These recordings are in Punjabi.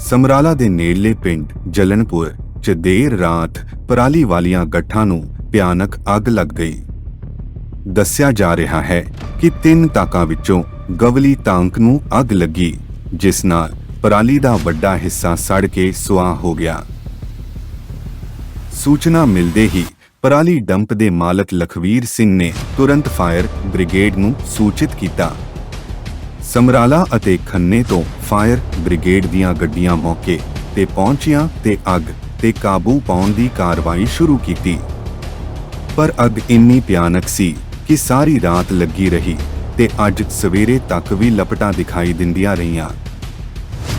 ਸਮਰਾਲਾ ਦੇ ਨੇੜਲੇ ਪਿੰਡ ਜਲਨਪੁਰ 'ਚ ਦੇਰ ਰਾਤ ਪਰਾਲੀ ਵਾਲੀਆਂ ਗੱਠਾਂ ਨੂੰ ਭਿਆਨਕ ਅੱਗ ਲੱਗ ਗਈ। ਦੱਸਿਆ ਜਾ ਰਿਹਾ ਹੈ ਕਿ ਤਿੰਨ ਤਾਕਾਂ ਵਿੱਚੋਂ ਗਵਲੀ ਤਾਂਕ ਨੂੰ ਅੱਗ ਲੱਗੀ, ਜਿਸ ਨਾਲ ਪਰਾਲੀ ਦਾ ਵੱਡਾ ਹਿੱਸਾ ਸੜ ਕੇ ਸੁਆਹ ਹੋ ਗਿਆ। ਸੂਚਨਾ ਮਿਲਦੇ ਹੀ ਪਰਾਲੀ ਡੰਪ ਦੇ ਮਾਲਕ ਲਖਵੀਰ ਸਿੰਘ ਨੇ ਤੁਰੰਤ ਫਾਇਰ ਬ੍ਰਿਗੇਡ ਨੂੰ ਸੂਚਿਤ ਕੀਤਾ। ਸਮਰਾਲਾ ਅਤੇ ਖੰਨੇ ਤੋਂ ਫਾਇਰ ਬ੍ਰਿਗੇਡ ਦੀਆਂ ਗੱਡੀਆਂ ਮੌਕੇ ਤੇ ਪਹੁੰਚੀਆਂ ਤੇ ਅੱਗ ਤੇ ਕਾਬੂ ਪਾਉਣ ਦੀ ਕਾਰਵਾਈ ਸ਼ੁਰੂ ਕੀਤੀ। ਪਰ ਅੱਗ ਇੰਨੀ ਭਿਆਨਕ ਸੀ ਕਿ ਸਾਰੀ ਰਾਤ ਲੱਗੀ ਰਹੀ ਤੇ ਅੱਜ ਸਵੇਰੇ ਤੱਕ ਵੀ ਲਪਟਾਂ ਦਿਖਾਈ ਦਿੰਦੀਆਂ ਰਹੀਆਂ।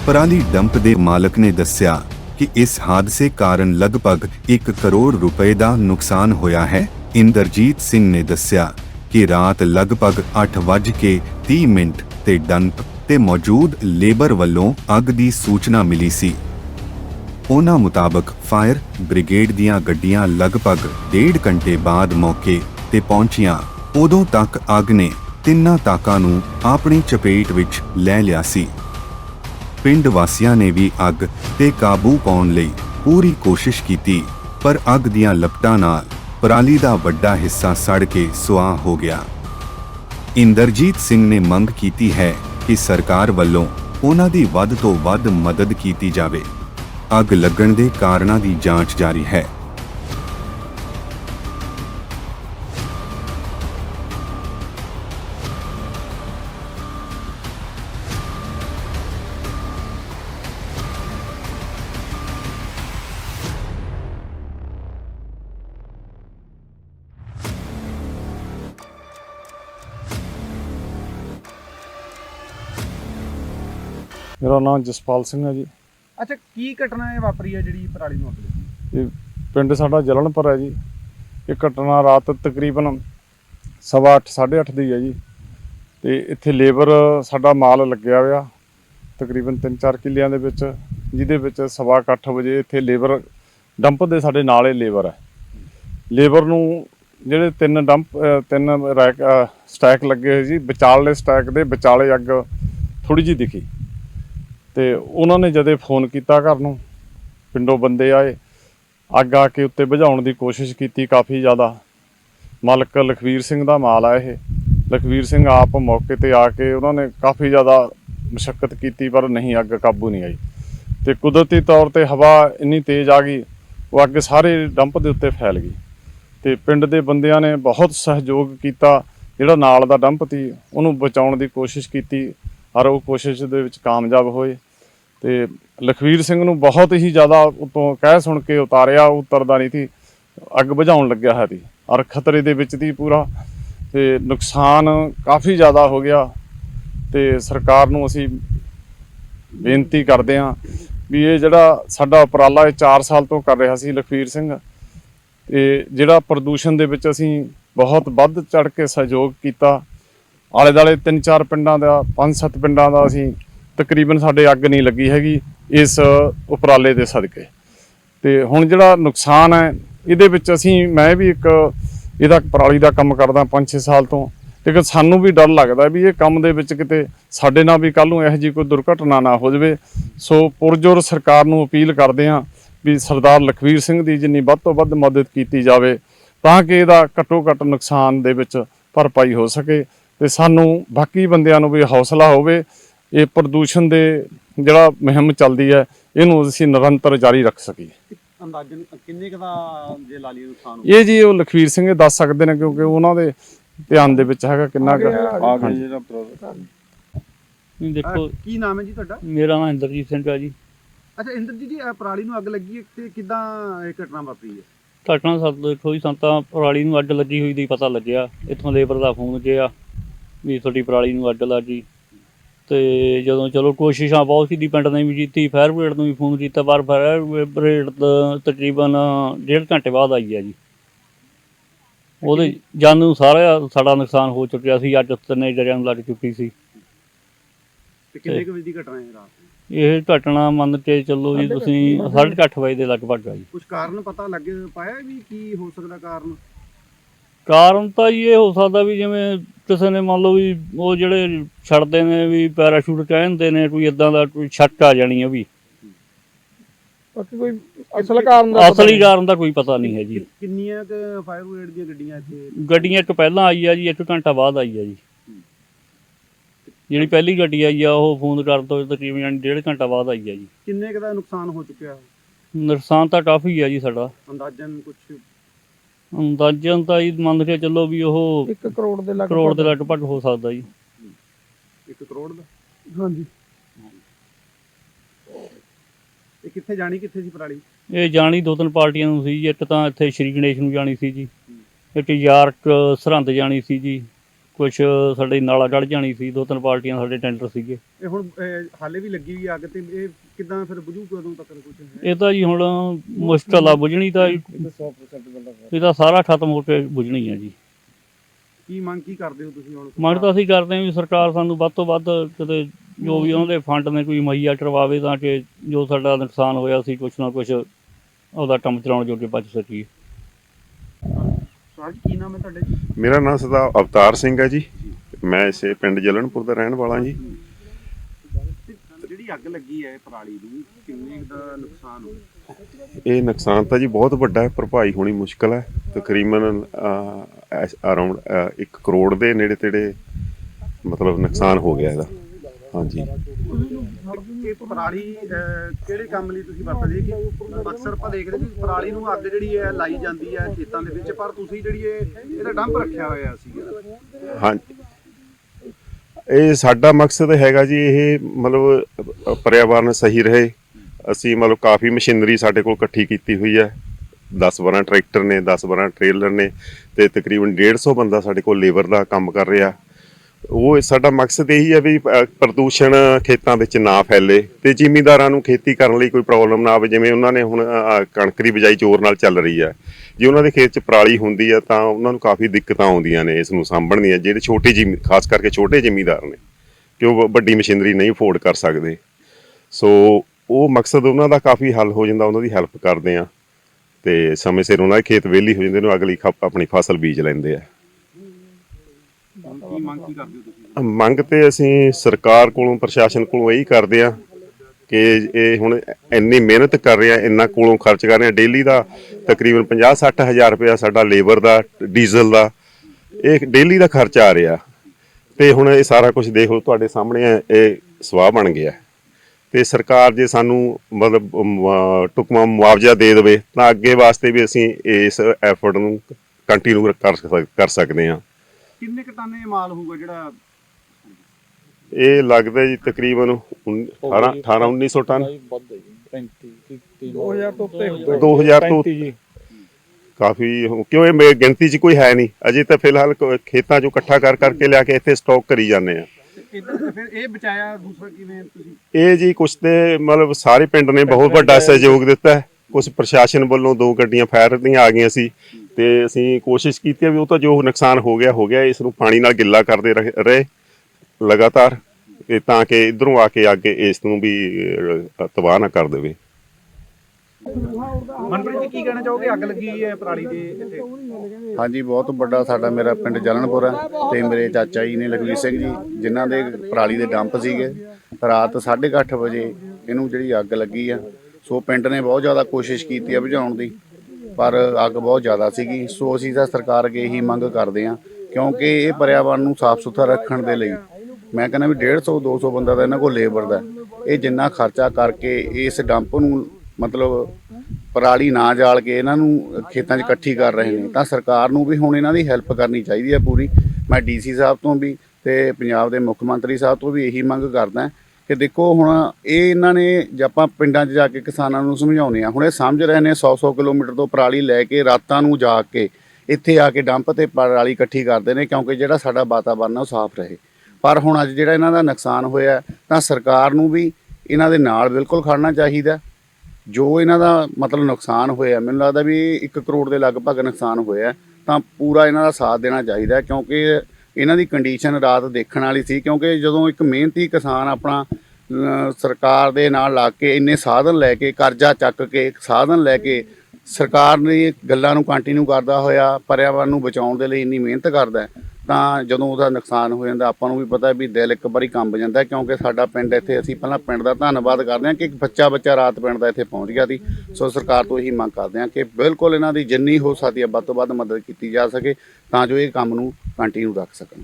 ਪਰਾਲੀ ਡੰਪ ਦੇ ਮਾਲਕ ਨੇ ਦੱਸਿਆ ਕਿ ਇਸ ਹਾਦਸੇ ਕਾਰਨ ਲਗਭਗ 1 ਕਰੋੜ ਰੁਪਏ ਦਾ ਨੁਕਸਾਨ ਹੋਇਆ ਹੈ। ਇੰਦਰਜੀਤ ਸਿੰਘ ਨੇ ਦੱਸਿਆ ਕਿ ਰਾਤ ਲਗਭਗ 8:30 ਮਿੰਟ ਤੇ ਡੰਪ ਤੇ ਮੌਜੂਦ ਲੇਬਰ ਵੱਲੋਂ ਅੱਗ ਦੀ ਸੂਚਨਾ ਮਿਲੀ ਸੀ। ਉਹਨਾਂ ਮੁਤਾਬਕ ਫਾਇਰ ਬ੍ਰਿਗੇਡ ਦੀਆਂ ਗੱਡੀਆਂ ਲਗਭਗ ਡੇਢ ਘੰਟੇ ਬਾਅਦ ਮੌਕੇ ਤੇ ਪਹੁੰਚੀਆਂ। ਉਦੋਂ ਤੱਕ ਅੱਗ ਨੇ ਤਿੰਨਾਂ ਤਾਕਾਂ ਨੂੰ ਆਪਣੀ ਚਪੇਟ ਵਿੱਚ ਲੈ ਲਿਆ ਸੀ। ਪਿੰਡ ਵਾਸੀਆਂ ਨੇ ਵੀ ਅੱਗ ਤੇ ਕਾਬੂ ਪਾਉਣ ਲਈ ਪੂਰੀ ਕੋਸ਼ਿਸ਼ ਕੀਤੀ, ਪਰ ਅੱਗ ਦੀਆਂ ਲਪਟਾਂ ਨਾਲ ਪਰਾਲੀ ਦਾ ਵੱਡਾ ਹਿੱਸਾ ਸੜ ਕੇ ਸੁਆਹ ਹੋ ਗਿਆ। ਇੰਦਰਜੀਤ ਸਿੰਘ ਨੇ ਮੰਗ ਕੀਤੀ ਹੈ ਕਿ ਸਰਕਾਰ ਵੱਲੋਂ ਉਹਨਾਂ ਦੀ ਵੱਧ ਤੋਂ ਵੱਧ ਮਦਦ ਕੀਤੀ ਜਾਵੇ। ਅੱਗ ਲੱਗਣ ਦੇ ਕਾਰਨਾਂ ਦੀ ਜਾਂਚ ਜਾਰੀ ਹੈ। ਮੇਰਾ ਨਾਮ ਜਸਪਾਲ ਸਿੰਘ ਹੈ ਜੀ। ਅੱਛਾ ਕੀ ਘਟਨਾ ਇਹ ਵਾਪਰੀ ਹੈ ਜਿਹੜੀ ਪਰਾਲੀ ਨੂੰ ਅੱਗ ਲੱਗੀ? ਇਹ ਪਿੰਡ ਸਾਡਾ ਜਲਣਪੁਰ ਹੈ ਜੀ। ਇਹ ਘਟਨਾ ਰਾਤ ਤਕਰੀਬਨ ਸਵਾ ਅੱਠ, ਸਾਢੇ ਅੱਠ ਦੀ ਹੈ ਜੀ। ਤੇ ਇੱਥੇ ਲੇਬਰ ਸਾਡਾ ਮਾਲ ਲੱਗਿਆ ਹੋਇਆ ਤਕਰੀਬਨ 3-4 ਕਿੱਲਿਆਂ ਦੇ ਵਿੱਚ ਜਿਹਦੇ ਵਿੱਚ ਸਵਾ ਕੁ ਅੱਠ ਵਜੇ ਇੱਥੇ ਲੇਬਰ ਡੰਪ ਦੇ ਸਾਡੇ ਨਾਲ ਹੀ ਲੇਬਰ ਹੈ। ਲੇਬਰ ਨੂੰ ਜਿਹੜੇ ਤਿੰਨ ਡੰਪ ਤਿੰਨ ਰੈਕ ਸਟੈਕ ਲੱਗੇ ਹੋਏ ਸੀ ਵਿਚਾਲੇ ਸਟੈਕ ਦੇ ਵਿਚਾਲੇ ਅੱਗ ਥੋੜੀ ਜਿਹੀ ਦਿਖੀ। ਤੇ ਉਹਨਾਂ ਨੇ ਜਦੇ ਫੋਨ ਕੀਤਾ ਘਰ ਨੂੰ, ਪਿੰਡੋਂ ਬੰਦੇ ਆਏ, ਅੱਗ ਆ ਕੇ ਉੱਤੇ ਬੁਝਾਉਣ ਦੀ ਕੋਸ਼ਿਸ਼ ਕੀਤੀ ਕਾਫੀ ਜ਼ਿਆਦਾ। ਮਾਲਕ ਲਖਵੀਰ ਸਿੰਘ ਦਾ ਮਾਲ ਆ ਇਹ। ਲਖਵੀਰ ਸਿੰਘ ਆਪ ਮੌਕੇ ਤੇ ਆ ਕੇ ਉਹਨਾਂ ਨੇ ਕਾਫੀ ਜ਼ਿਆਦਾ ਮੁਸ਼ਕਲ ਕੀਤੀ, ਪਰ ਨਹੀਂ, ਅੱਗ ਕਾਬੂ ਨਹੀਂ ਆਈ। ਤੇ ਕੁਦਰਤੀ ਤੌਰ ਤੇ ਹਵਾ ਇੰਨੀ ਤੇਜ਼ ਆ ਗਈ, ਉਹ ਅੱਗ ਸਾਰੇ ਡੰਪ ਦੇ ਉੱਤੇ ਫੈਲ ਗਈ। ਤੇ ਪਿੰਡ ਦੇ ਬੰਦਿਆਂ ਨੇ ਬਹੁਤ ਸਹਿਯੋਗ ਕੀਤਾ। ਜਿਹੜਾ ਨਾਲ ਦਾ ਡੰਪ ਸੀ, ਉਹਨੂੰ ਬਚਾਉਣ ਦੀ ਕੋਸ਼ਿਸ਼ ਕੀਤੀ। ਔਰ ਉਹ ਕੋਸ਼ਿਸ਼ ਦੇ ਵਿੱਚ ਕਾਮਯਾਬ ਹੋਏ ਤੇ ਲਖਵੀਰ ਸਿੰਘ ਨੂੰ ਬਹੁਤ ਹੀ ਜ਼ਿਆਦਾ ਉਤੋਂ ਕਹਿ ਸੁਣ ਕੇ ਉਤਾਰਿਆ, ਉਤਰਦਾ ਨਹੀਂ ਸੀ। ਅੱਗ ਬੁਝਾਉਣ ਲੱਗਿਆ ਹੈ ਸੀ ਔਰ ਖਤਰੇ ਦੇ ਵਿੱਚ ਦੀ ਪੂਰਾ ਤੇ ਨੁਕਸਾਨ ਕਾਫੀ ਜ਼ਿਆਦਾ ਹੋ ਗਿਆ ਤੇ ਸਰਕਾਰ ਨੂੰ ਅਸੀਂ ਬੇਨਤੀ ਕਰਦੇ ਹਾਂ ਵੀ ਇਹ ਜਿਹੜਾ ਸਾਡਾ ਉਪਰਾਲਾ ਇਹ 4 ਸਾਲ ਤੋਂ ਕਰ ਰਿਹਾ ਸੀ ਲਖਵੀਰ ਸਿੰਘ ਤੇ ਜਿਹੜਾ ਪ੍ਰਦੂਸ਼ਣ ਦੇ ਵਿੱਚ ਅਸੀਂ ਬਹੁਤ ਵੱਧ ਚੜ ਕੇ ਸਹਿਯੋਗ ਕੀਤਾ ਆਲੇ ਦਾਲੇ ਤਿੰਨ ਚਾਰ ਪਿੰਡਾਂ ਦਾ ਪੰਜ ਸੱਤ ਪਿੰਡਾਂ ਦਾ ਅਸੀਂ ਤਕਰੀਬਨ ਸਾਡੇ ਅੱਗ ਨਹੀਂ ਲੱਗੀ ਹੈਗੀ ਇਸ ਉਪਰਾਲੇ ਦੇ ਸਦਕੇ। ਤੇ ਹੁਣ ਜਿਹੜਾ ਨੁਕਸਾਨ ਹੈ, ਇਹਦੇ ਵਿੱਚ ਅਸੀਂ, ਮੈਂ ਵੀ ਇੱਕ ਇਹਦਾ ਪਰਾਲੀ ਦਾ ਕੰਮ ਕਰਦਾ 5-6 ਸਾਲ ਤੋਂ, ਲੇਕਿਨ ਸਾਨੂੰ ਵੀ ਡਰ ਲੱਗਦਾ ਵੀ ਇਹ ਕੰਮ ਦੇ ਵਿੱਚ ਕਿਤੇ ਸਾਡੇ ਨਾਲ ਵੀ ਕੱਲ ਨੂੰ ਇਹੋ ਜਿਹੀ ਕੋਈ ਦੁਰਘਟਨਾ ਨਾ ਹੋ ਜਾਵੇ। ਸੋ ਪੁਰਜੋਰ ਸਰਕਾਰ ਨੂੰ ਅਪੀਲ ਕਰਦੇ ਹਾਂ ਵੀ ਸਰਦਾਰ ਲਖਵੀਰ ਸਿੰਘ ਦੀ ਜਿੰਨੀ ਵੱਧ ਤੋਂ ਵੱਧ ਮਦਦ ਕੀਤੀ ਜਾਵੇ, ਤਾਂ ਕਿ ਇਹਦਾ ਘੱਟੋ ਘੱਟ ਨੁਕਸਾਨ ਦੇ ਵਿੱਚ ਭਰਪਾਈ ਹੋ ਸਕੇ। ਤੇ ਸਾਨੂੰ ਬਾਕੀ ਬੰਦਿਆਂ ਨੂੰ ਵੀ ਹੌਸਲਾ ਹੋਵੇ ਇਹ ਪ੍ਰਦੂਸ਼ਣ ਦੇ ਜਿਹੜਾ ਮੁਹਿੰਮ ਚੱਲਦੀ ਹੈ ਇਹਨੂੰ ਅਸੀਂ ਨਿਰੰਤਰ ਜਾਰੀ ਰੱਖ ਸਕੀਏ। ਅੰਦਾਜ਼ਨ ਕਿੰਨੇ ਕੁ ਦਾ ਜੇ ਲਾਲੀ ਨੁਕਸਾਨ ਹੋ ਇਹ ਜੀ ਉਹ ਲਖਵੀਰ ਸਿੰਘ ਇਹ ਦੱਸ ਸਕਦੇ ਨੇ ਕਿਉਂਕਿ ਉਹਨਾਂ ਦੇ ਧਿਆਨ ਦੇ ਵਿੱਚ ਹੈਗਾ ਕਿੰਨਾ ਕੁ। ਦੇਖੋ ਨਾਮ ਹੈ ਜੀ ਤੁਹਾਡਾ? ਮੇਰਾ ਨਾਮ ਇੰਦਰਜੀਤ ਸਿੰਘ ਆ ਜੀ। ਅੱਛਾ ਇੰਦਰਜੀਤ ਜੀ ਇਹ ਪਰਾਲੀ ਨੂੰ ਅੱਗ ਲੱਗੀ ਹੈ ਤੇ ਕਿਦਾਂ ਇਹ ਘਟਨਾ ਵਾਪਰੀ ਹੈ? ਘਟਨਾ ਸਾਡੇ ਦੇਖੋ ਜੀ ਸਾਨੂੰ ਤਾਂ ਪਰਾਲੀ ਨੂੰ ਅੱਗ ਲੱਗੀ ਹੋਈ ਦੀ ਪਤਾ ਲੱਗਿਆ। ਇੱਥੋਂ ਲੇਬਰ ਦਾ ਫੋਨ ਗਿਆ। ਵੀ ਤੁਹਾਡੀ ਪਰਾਲੀ ਨੂੰ ਅੱਗ ਲੱਗੀ ਤੇ ਜਦੋਂ ਚਲੋ ਕੋਸ਼ਿਸ਼ਾਂ ਬਹੁਤ ਸੀ ਪਿੰਡ ਨੇ ਵੀ ਕੀਤੀ ਫਾਇਰ ਬ੍ਰਿਗੇਡ ਨੂੰ ਵੀ ਫੋਨ ਕੀਤਾ ਪਰ ਫਾਇਰ ਬ੍ਰਿਗੇਡ ਤਕਰੀਬਨ ਡੇਢ ਘੰਟੇ ਬਾਅਦ ਆਈ ਹੈ ਜੀ। ਉਹਦੇ ਜਾਨ ਨੂੰ ਸਾਰਾ ਸਾਡਾ ਨੁਕਸਾਨ ਹੋ ਚੁੱਕਿਆ ਸੀ ਅੱਜ ਤਿੰਨੇ ਜਰਿਆਂ ਨੂੰ ਲੱਗ ਚੁੱਕੀ ਸੀ। ਤੇ ਕਿੰਨੇ ਕੁ ਵਜੇ ਦੀ ਘਟਨਾ ਹੈ ਰਾਤ? ਇਹ ਘਟਨਾ ਮੰਨ ਕੇ ਚੱਲੋ ਜੀ ਤੁਸੀਂ 8:30 ਵਜੇ ਦੇ ਲਗਭਗ ਆ ਜੀ ਕੁਝ ਕਾਰਨ ਪਤਾ ਲੱਗ ਪਾਇਆ ਵੀ ਕੀ ਹੋ ਸਕਦਾ ਕਾਰਨ? ਕਾਰਨ ਤਾਂ ਜੀ ਇਹ ਹੋ ਸਕਦਾ ਵੀ ਜਿਵੇਂ ਕਿਸੇ ਨੇ ਮੰਨ ਲਓ ਵੀ ਉਹ ਜਿਹੜੇ ਛੱਡਦੇ ਨੇ ਵੀ ਪੈਰਾਸ਼ੂਟ ਕਹਿੰਦੇ ਨੇ ਕੋਈ ਇਦਾਂ ਦਾ ਕੋਈ ਛੱਟ ਆ ਜਾਣੀ ਆ ਵੀ। ਬਾਕੀ ਕੋਈ ਅਸਲ ਕਾਰਨ ਦਾ ਪਤਾ ਅਸਲੀ ਨਹੀਂ। ਕਾਰਨ ਦਾ ਕੋਈ ਪਤਾ ਨਹੀਂ ਹੈ ਜੀ। ਕਿੰਨੀਆਂ ਕੁ ਫਾਇਰ ਬ੍ਰਿਗੇਡ ਦੀਆਂ ਗੱਡੀਆਂ ਇੱਥੇ? ਗੱਡੀਆਂ ਇੱਕ ਪਹਿਲਾਂ ਆਈ ਆ ਜੀ ਇੱਕ ਘੰਟਾ ਬਾਅਦ ਆਈ ਆ ਜੀ। ਜਿਹੜੀ ਪਹਿਲੀ ਗੱਡੀ ਆਈ ਆ ਉਹ ਫੋਨ ਕਰਨ ਤੋਂ ਤਕਰੀਬਨ ਡੇਢ ਘੰਟਾ ਬਾਅਦ ਆਈ ਆ ਜੀ। ਕਿੰਨੇ ਕੁ ਦਾ ਨੁਕਸਾਨ ਹੋ ਚੁੱਕਿਆ? ਨੁਕਸਾਨ ਤਾਂ ਕਾਫੀ ਆ ਜੀ ਸਾਡਾ। ਅੰਦਾਜ਼ਨ ਕੁਝ ਅੰਦਾਜ਼ਨ ਤਾਂ ਇਹ ਮੰਨ ਕੇ ਚੱਲੋ ਵੀ ਉਹ ਇੱਕ ਕਰੋੜ ਦੇ ਲਗਭਗ ਕਰੋੜ ਦੇ ਲਗਭਗ ਹੋ ਸਕਦਾ ਜੀ। 1 ਕਰੋੜ ਦਾ? ਹਾਂਜੀ। ਇਹ ਕਿੱਥੇ ਜਾਣੀ ਕਿੱਥੇ ਸੀ ਪਰਾਲੀ? ਇਹ ਜਾਣੀ ਦੋ ਤਿੰਨ ਪਾਰਟੀਆਂ ਨੂੰ ਸੀ ਜੀ ਇੱਕ ਤਾਂ ਇੱਥੇ ਸ਼੍ਰੀ ਗਣੇਸ਼ ਨੂੰ ਜਾਣੀ ਸੀ ਜੀ ਇੱਕ ਯਾਰਕ ਸਰਹੰਦ ਜਾਣੀ ਸੀ ਜੀ ਕੁਝ ਸਾਡੇ ਨਾਲਾ ਗੜ ਜਾਣੀ ਸੀ ਦੋ ਤਿੰਨ ਪਾਰਟੀਆਂ ਸਾਡੇ ਟੈਂਡਰ ਸੀਗੇ। ਇਹ ਹੁਣ ਅਹ, ਹਾਲੇ ਵੀ ਲੱਗੀ ਵੀ ਅੱਗ ਤੇ ਇਹ ਕਿਦਾਂ ਫਿਰ ਬੁਝੂ ਕਦੋਂ ਤੱਕ ਕੁਝ ਹੈ? ਇਹ ਤਾਂ ਜੀ ਹੁਣ ਮੁਸ਼ਕਲ ਆ ਬੁਝਣੀ ਤਾਂ ਇਹ ਤਾਂ 100% ਬੰਦਾ ਇਹ ਤਾਂ ਸਾਰਾ ਖਤਮ ਹੋ ਕੇ ਬੁਝਣੀ ਆ ਜੀ। ਕੀ ਮੰਗ ਕੀ ਕਰਦੇ ਹੋ ਤੁਸੀਂ ਹੁਣ? ਮੰਗ ਤਾਂ ਅਸੀਂ ਕਰਦੇ ਹਾਂ ਵੀ ਸਰਕਾਰ ਸਾਨੂੰ ਵੱਧ ਤੋਂ ਵੱਧ ਕਿਤੇ ਜੋ ਵੀ ਉਹਨਾਂ ਦੇ ਫੰਡ ਨੇ ਕੋਈ ਮੁਹੱਈਆ ਕਰਵਾਵੇ ਤਾਂ ਕਿ ਜੋ ਸਾਡਾ ਨੁਕਸਾਨ ਹੋਇਆ ਸੀ ਕੁਛ ਨਾ ਕੁਛ ਉਹਦਾ ਕੰਮ ਚਲਾਉਣ ਜੋਗੇ ਬਚ ਸਕੀਏ। ਸਵਾਲ ਕੀ ਨਾਮ ਹੈ ਤੁਹਾਡੇ ਜੀ? ਮੇਰਾ ਨਾਮ ਸਦਾ ਅਵਤਾਰ ਸਿੰਘ ਹੈ ਜੀ। ਮੈਂ ਇਸੇ ਪਿੰਡ ਜਲਨਪੁਰ ਦਾ ਰਹਿਣ ਵਾਲਾ ਜੀ। ਤੇ ਜਿਹੜੀ ਅੱਗ ਲੱਗੀ ਹੈ ਪਰਾਲੀ ਨੂੰ ਕਿੰਨੇ ਕੁ ਦਾ ਨੁਕਸਾਨ ਹੋਇਆ? ਇਹ ਨੁਕਸਾਨ ਤਾਂ ਜੀ ਬਹੁਤ ਵੱਡਾ ਹੈ ਭਰਪਾਈ ਹੋਣੀ ਮੁਸ਼ਕਲ ਹੈ। ਤਕਰੀਬਨ ਅਰਾਊਂਡ 1 ਕਰੋੜ ਦੇ ਨੇੜੇ ਤੇੜੇ ਮਤਲਬ ਨੁਕਸਾਨ ਹੋ ਗਿਆ ਇਹਦਾ। ਹਾਂਜੀ। ਇਹ ਪਰਾਲੀ ਅਹ, ਕਿਹੜੇ ਕੰਮ ਲਈ ਤੁਸੀਂ ਵਰਤਦੇ ਜੀ ਕਿ ਅਕਸਰ ਆਪਾਂ ਦੇਖਦੇ ਜੀ ਪਰਾਲੀ ਨੂੰ ਅੱਗ ਜਿਹੜੀ ਹੈ ਲਾਈ ਜਾਂਦੀ ਹੈ ਖੇਤਾਂ ਦੇ ਵਿੱਚ ਪਰ ਤੁਸੀਂ ਜਿਹੜੀ ਇਹ ਇਹਦਾ ਡੰਪ ਰੱਖਿਆ ਹੋਇਆ ਸੀਗਾ। ਹਾਂਜੀ ਇਹ ਸਾਡਾ ਮਕਸਦ ਹੈਗਾ ਜੀ ਇਹ ਮਤਲਬ ਅ, ਪਰਿਆਵਰਨ ਸਹੀ ਰਹੇ। ਅਸੀਂ ਮਤਲਬ ਕਾਫੀ ਮਸ਼ੀਨਰੀ ਸਾਡੇ ਕੋਲ ਇਕੱਠੀ ਕੀਤੀ ਹੋਈ ਹੈ। 10-12 ਟਰੈਕਟਰ ਨੇ 10-12 ਟ੍ਰੇਲਰ ਨੇ ਤੇ ਤਕਰੀਬਨ 150 ਬੰਦਾ ਸਾਡੇ ਕੋਲ ਲੇਬਰ ਦਾ ਕੰਮ ਕਰ ਰਿਹਾ। ਉਹ ਸਾਡਾ ਮਕਸਦ ਇਹੀ ਹੈ ਵੀ ਪ੍ਰਦੂਸ਼ਣ ਖੇਤਾਂ ਵਿੱਚ ਨਾ ਫੈਲੇ ਤੇ ਜ਼ਿਮੀਂਦਾਰਾਂ ਨੂੰ ਖੇਤੀ ਕਰਨ ਲਈ ਕੋਈ ਪ੍ਰੋਬਲਮ ਨਾ ਆਵੇ, ਜਿਵੇਂ ਉਹਨਾਂ ਨੇ ਹੁਣ ਕਣਕ ਦੀ ਬਿਜਾਈ ਚੋਰ ਨਾਲ ਚੱਲ ਰਹੀ ਹੈ। ਜੇ ਉਹਨਾਂ ਦੇ ਖੇਤ 'ਚ ਪਰਾਲੀ ਹੁੰਦੀ ਆ ਤਾਂ ਉਹਨਾਂ ਨੂੰ ਕਾਫੀ ਦਿੱਕਤਾਂ ਆਉਂਦੀਆਂ ਨੇ, ਇਸ ਨੂੰ ਸਾਂਭਣ ਦੀਆਂ ਜਿਹੜੇ ਛੋਟੇ ਜ਼ਿਮੀ, ਖਾਸ ਕਰਕੇ ਛੋਟੇ ਜ਼ਿਮੀਂਦਾਰ ਨੇ, ਕਿ ਉਹ ਵ- ਵੱਡੀ ਮਸ਼ੀਨਰੀ ਨਹੀਂ ਅਫੋਰਡ ਕਰ ਸਕਦੇ। ਸੋ ਉਹ ਮਕਸਦ ਉਹਨਾਂ ਦਾ ਕਾਫੀ ਹੱਲ ਹੋ ਜਾਂਦਾ, ਉਹਨਾਂ ਦੀ ਹੈਲਪ ਕਰਦੇ ਆ ਤੇ ਸਮੇਂ ਸਿਰ ਉਹਨਾਂ ਦੇ ਖੇਤ ਵਿਹਲੀ ਹੋ ਜਾਂਦੇ ਨੇ ਅਗਲੀ ਖਪ- ਆਪਣੀ ਫਸਲ ਬੀਜ ਲੈਂਦੇ ਆ। ਕੀ ਮੰਗ ਕੀ ਕਰਦੇ ਹੋ ਤੁਸੀਂ? ਮੰਗ ਤੇ ਅਸੀਂ ਸਰਕਾਰ ਕੋਲੋਂ ਪ੍ਰਸ਼ਾਸਨ ਕੋਲੋਂ ਇਹੀ ਕਰਦੇ ਆ ਕਿ ਇਹ ਹੁਣ ਇੰਨੀ ਮਿਹਨਤ ਕਰ ਰਿਹਾ ਇੰਨਾ ਕੋਲੋਂ ਖਰਚ ਕਰ ਰਿਹਾ। ਡੇਲੀ ਦਾ ਤਕਰੀਬਨ 50-60 ਹਜ਼ਾਰ ਰੁਪਇਆ ਸਾਡਾ ਲੇਬਰ ਦਾ ਡੀਜ਼ਲ ਦਾ ਇਹ ਡੇਲੀ ਦਾ ਖਰਚ ਆ ਰਿਹਾ। ਤੇ ਹੁਣ ਇਹ ਸਾਰਾ ਕੁਝ ਦੇਖ ਲਓ ਤੁਹਾਡੇ ਸਾਹਮਣੇ ਹੈ, ਇਹ ਸਵਾਹ ਬਣ ਗਿਆ। ਤੇ ਸਰਕਾਰ ਜੇ ਸਾਨੂੰ ਮਤਲਬ ਮੁਆ- ਟੁਕਮਾ ਮੁਆਵਜ਼ਾ ਦੇ ਦੇਵੇ ਤਾਂ ਅੱਗੇ ਵਾਸਤੇ ਵੀ ਅਸੀਂ ਇਸ ਐਫਰਟ ਨੂੰ ਕੰਟੀਨਿਊ ਕਰ ਸਕਦੇ ਹਾਂ। ਕਿੰਨੇ ਕੁ ਟਨ ਇਹ ਮਾਲ ਹੋਊਗਾ ਜਿਹੜਾ ਇਹ ਲੱਗਦਾ ਜੀ ਤਕਰੀਬਨ 18 18 1900 ਟਨ। 2000 ਤੋਂ ਉੱਤੇ ਹੋਊਗਾ। 2000 ਤੋਂ 35 ਜੀ। ਕਾਫੀ ਕਿਉਂ ਇਹ ਮੇ- ਗਿਣਤੀ 'ਚ ਕੋਈ ਹੈ ਨਹੀਂ। ਅਜੇ ਤਾਂ ਫਿਲਹਾਲ ਕ- ਖੇਤਾਂ 'ਚੋਂ ਇਕੱਠਾ ਕਰ ਕਰਕੇ ਲਿਆ ਕੇ ਇੱਥੇ ਸਟਾਕ ਕਰੀ ਜਾਂਦੇ ਆ। ਤੇ ਇੱਧਰ ਫਿਰ ਇਹ ਬਚਾਇਆ ਦੂਸਰਾ ਕਿਵੇਂ ਤੁਸੀਂ? ਇਹ ਜੀ ਕੁਛ ਤੇ ਮਤਲਬ ਸਾਰੇ ਪਿੰਡ ਨੇ ਬਹੁਤ ਵੱਡਾ ਸਹਿਯੋਗ ਦਿੱਤਾ ਹੈ। ਕੁਝ ਪ੍ਰਸ਼ਾਸਨ ਵੱਲੋਂ ਦੋ ਗੱਡੀਆਂ ਫਾਇਰ ਦੀਆਂ ਆ ਗਈਆਂ ਸੀ। ਤੇ ਅਸੀਂ ਕੋਸ਼ਿਸ਼ ਕੀਤੀ ਵੀ ਉਹ ਤਾਂ ਜੋ ਨੁਕਸਾਨ ਹੋ ਗਿਆ ਹੋ ਗਿਆ ਇਸ ਨੂੰ ਪਾਣੀ ਨਾਲ ਗਿੱਲਾ ਕਰਦੇ ਰਹੇ ਰਹੇ ਲਗਾਤਾਰ ਇਹ ਤਾਂ ਕਿ ਇਧਰੋਂ ਆ ਕੇ ਅੱਗੇ ਇਸ ਨੂੰ ਵੀ ਤਬਾਹ ਨਾ ਕਰ ਦੇਵੇ। ਮਨਪ੍ਰੀਤ ਜੀ ਕੀ ਕਹਿਣਾ ਚਾਹੋਗੇ? ਅੱਗ ਲੱਗੀ ਹੈ ਪਰਾਲੀ ਦੇ ਇੱਥੇ। ਹਾਂਜੀ ਬਹੁਤ ਵੱਡਾ ਸਾਡਾ ਮੇਰਾ ਪਿੰਡ ਜਲਨਪੁਰ ਹੈ ਤੇ ਮੇਰੇ ਚਾਚਾ ਜੀ ਨੇ ਲਖਵੀਰ ਸਿੰਘ ਜੀ ਜਿਨ੍ਹਾਂ ਦੇ ਪਰਾਲੀ ਦੇ ਡੰਪ ਸੀਗੇ ਰਾਤ 8:30 ਵਜੇ ਇਹਨੂੰ ਜਿਹੜੀ ਅੱਗ ਲੱਗੀ ਆ ਸੋ ਪਿੰਡ ਨੇ ਬਹੁਤ ਜ਼ਿਆਦਾ ਕੋਸ਼ਿਸ਼ ਕੀਤੀ ਆ ਬੁਝਾਉਣ ਦੀ। ਪਰ ਅੱਗ ਬਹੁਤ ਜ਼ਿਆਦਾ ਸੀਗੀ। ਸੋ ਅਸੀਂ ਤਾਂ ਸਰਕਾਰ ਅੱਗੇ ਇਹੀ ਮੰਗ ਕਰਦੇ ਹਾਂ, ਕਿਉਂਕਿ ਇਹ ਪਰਿਆਵਰਨ ਨੂੰ ਸਾਫ਼ ਸੁਥਰਾ ਰੱਖਣ ਦੇ ਲਈ। ਮੈਂ ਕਹਿੰਦਾ ਵੀ 150 200 ਬੰਦਾ ਦਾ ਇਹਨਾਂ ਕੋਲ ਲੇਬਰ ਦਾ ਇਹ ਜਿੰਨਾ ਖਰਚਾ ਕਰਕੇ ਇਸ ਡੰਪ ਨੂੰ ਮਤਲਬ ਪਰਾਲੀ ਨਾ ਜਾਲ ਕੇ ਇਹਨਾਂ ਨੂੰ ਖੇਤਾਂ 'ਚ ਇਕੱਠੀ ਕਰ ਰਹੇ ਨੇ, ਤਾਂ ਸਰਕਾਰ ਨੂੰ ਵੀ ਹੁਣ ਇਹਨਾਂ ਦੀ ਹੈਲਪ ਕਰਨੀ ਚਾਹੀਦੀ ਹੈ ਪੂਰੀ। ਮੈਂ ਡੀਸੀ ਸਾਹਿਬ ਤੋਂ ਵੀ ਤੇ ਪੰਜਾਬ ਦੇ ਮੁੱਖ ਮੰਤਰੀ ਸਾਹਿਬ ਤੋਂ ਵੀ ਇਹੀ ਮੰਗ ਕਰਦਾ ਕਿ ਦੇਖੋ ਹੁਣ ਇਹ ਇਹਨਾਂ ਨੇ ਜੇ ਆਪਾਂ ਪਿੰਡਾਂ 'ਚ ਜਾ ਕੇ ਕਿਸਾਨਾਂ ਨੂੰ ਸਮਝਾਉਂਦੇ ਆ ਹੁਣ ਇਹ ਸਮਝ ਰਹੇ ਨੇ 100-100 ਕਿਲੋਮੀਟਰ ਤੋਂ ਪਰਾਲੀ ਲੈ ਕੇ ਰਾਤਾਂ ਨੂੰ ਜਾ ਕੇ ਇੱਥੇ ਆ ਕੇ ਡੰਪ ਤੇ ਪਰਾਲੀ ਇਕੱਠੀ ਕਰਦੇ ਨੇ ਕਿਉਂਕਿ ਜਿਹੜਾ ਸਾਡਾ ਵਾਤਾਵਰਨ ਉਹ ਸਾਫ਼ ਰਹੇ। ਪਰ ਹੁਣ ਅੱਜ ਜਿਹੜਾ ਇਹਨਾਂ ਦਾ ਨੁਕਸਾਨ ਹੋਇਆ, ਤਾਂ ਸਰਕਾਰ ਨੂੰ ਵੀ ਇਹਨਾਂ ਦੇ ਨਾਲ ਬਿਲਕੁਲ ਖੜਨਾ ਚਾਹੀਦਾ। ਜੋ ਇਹਨਾਂ ਦਾ ਮਤਲਬ ਨੁਕਸਾਨ ਹੋਇਆ, ਮੈਨੂੰ ਲੱਗਦਾ ਵੀ 1 ਕਰੋੜ ਦੇ ਲਗਭਗ ਨੁਕਸਾਨ ਹੋਇਆ, ਤਾਂ ਪੂਰਾ ਇਹਨਾਂ ਦਾ ਸਾਥ ਦੇਣਾ ਚਾਹੀਦਾ ਕਿਉਂਕਿ ਇਹਨਾਂ ਦੀ ਕੰਡੀਸ਼ਨ ਰਾਤ ਦੇਖਣ ਵਾਲੀ ਸੀ ਕਿਉਂਕਿ ਜਦੋਂ ਇੱਕ ਮਿਹਨਤੀ ਕਿਸਾਨ ਆਪਣਾ ਸਰਕਾਰ ਦੇ ਨਾਲ ਲਾ ਕੇ ਇੰਨੇ ਸਾਧਨ ਲੈ ਕੇ ਕਰਜ਼ਾ ਚੱਕ ਕੇ ਸਾਧਨ ਲੈ ਕੇ ਸਰਕਾਰ ਨੇ ਗੱਲਾਂ ਨੂੰ ਕੰਟੀਨਿਊ ਕਰਦਾ ਹੋਇਆ ਪਰਿਆਵਰਨ ਨੂੰ ਬਚਾਉਣ ਦੇ ਲਈ ਇੰਨੀ ਮਿਹਨਤ ਕਰਦਾ ਹੈ, ਤਾਂ ਜਦੋਂ ਉਹਦਾ ਨੁਕਸਾਨ ਹੋ ਜਾਂਦਾ, ਆਪਾਂ ਨੂੰ ਵੀ ਪਤਾ ਵੀ ਦਿਲ ਇੱਕ ਵਾਰੀ ਕੰਬ ਜਾਂਦਾ ਕਿਉਂਕਿ ਸਾਡਾ ਪਿੰਡ ਇੱਥੇ ਅਸੀਂ ਪਹਿਲਾਂ ਪਿੰਡ ਦਾ ਧੰਨਵਾਦ ਕਰਦੇ ਹਾਂ ਕਿ ਇੱਕ ਬੱਚਾ ਬੱਚਾ ਰਾਤ ਪਿੰਡ ਦਾ ਇੱਥੇ ਪਹੁੰਚ ਗਿਆ ਸੀ। ਸੋ ਸਰਕਾਰ ਤੋਂ ਇਹੀ ਮੰਗ ਕਰਦੇ ਹਾਂ ਕਿ ਬਿਲਕੁਲ ਇਹਨਾਂ ਦੀ ਜਿੰਨੀ ਹੋ ਸਕਦੀ ਹੈ, ਵੱਧ ਤੋਂ ਵੱਧ ਮਦਦ ਕੀਤੀ ਜਾ ਸਕੇ, ਤਾਂ ਜੋ ਇਹ ਕੰਮ ਨੂੰ ਕੰਟੀਨਿਊ ਰੱਖ ਸਕਣ।